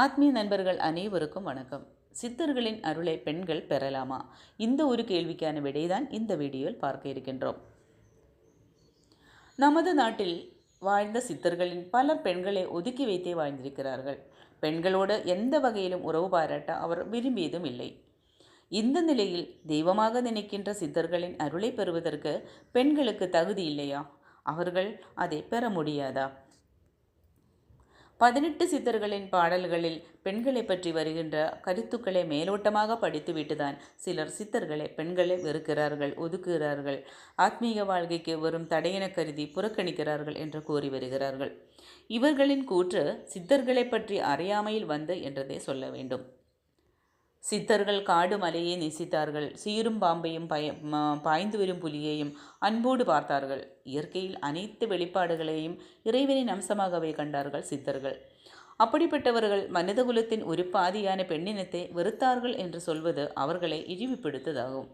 ஆத்மீய நண்பர்கள் அனைவருக்கும் வணக்கம். சித்தர்களின் அருளை பெண்கள் பெறலாமா? இந்த ஒரு கேள்விக்கான விடைதான் இந்த வீடியோவில் பார்க்க இருக்கின்றோம். நமது நாட்டில் வாழ்ந்த சித்தர்களின் பலர் பெண்களை ஒதுக்கி வைத்தே வாழ்ந்திருக்கிறார்கள். பெண்களோடு எந்த வகையிலும் உறவு பாராட்ட அவர் விரும்பியதும் இல்லை. இந்த நிலையில் தெய்வமாக நினைக்கின்ற சித்தர்களின் அருளை பெறுவதற்கு பெண்களுக்கு தகுதி இல்லையா? அவர்கள் அதை பெற முடியாதா? பதினெட்டு சித்தர்களின் பாடல்களில் பெண்களை பற்றி வருகின்ற கருத்துக்களை மேலோட்டமாக படித்துவிட்டுதான் சிலர் சித்தர்களை பெண்களை வெறுக்கிறார்கள் ஒதுக்குகிறார்கள். ஆத்மீக வாழ்க்கைக்கு வரும் தடையென கருதி புறக்கணிக்கிறார்கள் என்று கூறி வருகிறார்கள். இவர்களின் கூற்று சித்தர்களை பற்றி அறியாமையில் வந்து என்றதே சொல்ல வேண்டும். சித்தர்கள் காடு மலையை நேசித்தார்கள். சீரும் பாம்பையும் பய பாய்ந்து வரும் புலியையும் அன்போடு பார்த்தார்கள். இயற்கையில் அனைத்து வெளிப்பாடுகளையும் இறைவனின் அம்சமாகவே கண்டார்கள் சித்தர்கள். அப்படிப்பட்டவர்கள் மனிதகுலத்தின் ஒரு பாதியான பெண்ணினத்தை வெறுத்தார்கள் என்று சொல்வது அவர்களை இழிவுபடுத்ததாகும்.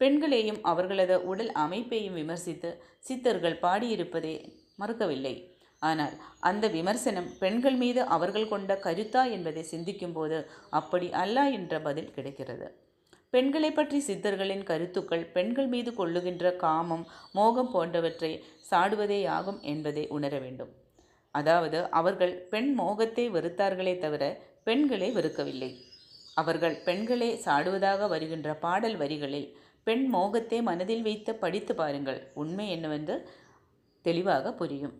பெண்களையும் அவர்களது உடல் அமைப்பையும் விமர்சித்து சித்தர்கள் பாடியிருப்பதை மறுக்கவில்லை. ஆனால் அந்த விமர்சனம் பெண்கள் மீது அவர்கள் கொண்ட கருத்தா என்பதை சிந்திக்கும்போது அப்படி அல்ல என்ற பதில் கிடைக்கிறது. பெண்களை பற்றி சித்தர்களின் கருத்துக்கள் பெண்கள் மீது கொள்ளுகின்ற காமம் மோகம் போன்றவற்றை சாடுவதேயாகும் என்பதை உணர வேண்டும். அதாவது அவர்கள் பெண் மோகத்தை வெறுத்தார்களே தவிர பெண்களை வெறுக்கவில்லை. அவர்கள் பெண்களே சாடுவதாக வருகின்ற பாடல் வரிகளில் பெண் மோகத்தை மனதில் வைத்து படித்து பாருங்கள். உண்மை என்னவென்று தெளிவாக புரியும்.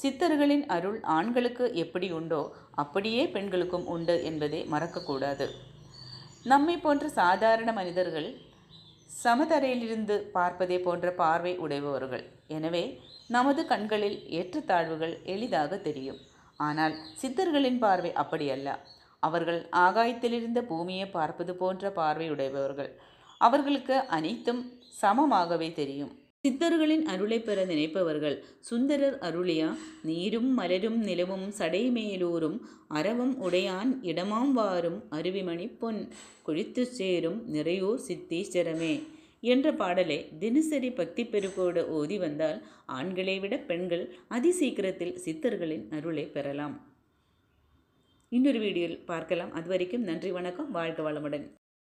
சித்தர்களின் அருள் ஆண்களுக்கு எப்படி உண்டோ அப்படியே பெண்களுக்கும் உண்டு என்பதை மறக்கக்கூடாது. நம்மை போன்ற சாதாரண மனிதர்கள் சமதரையிலிருந்து பார்ப்பதே போன்ற பார்வை உடைபவர்கள் எனவே நமது கண்களில் ஏற்றத்தாழ்வுகள் எளிதாக தெரியும். ஆனால் சித்தர்களின் பார்வை அப்படியல்ல. அவர்கள் ஆகாயத்திலிருந்து பூமியை பார்ப்பது போன்ற பார்வை உடையவர்கள். அவர்களுக்கு அனைத்தும் சமமாகவே தெரியும். சித்தர்களின் அருளை பெற நினைப்பவர்கள். சுந்தரர் அருளியா நீரும் மலரும் நிலவும் சடைமேலூரும் அறவும் உடையான் இடமாம் வாரும் அருவிமணி பொன் குழித்து சேரும் நிறையூர் சித்தீஸ்வரமே என்ற பாடலை தினசரி பக்தி பெருக்கோடு ஓதி வந்தால் ஆண்களை விட பெண்கள் அதிசீக்கிரத்தில் சித்தர்களின் அருளை பெறலாம். இன்னொரு வீடியோவில் பார்க்கலாம். அது வரைக்கும் நன்றி வணக்கம். வாழ்க வளமுடன்.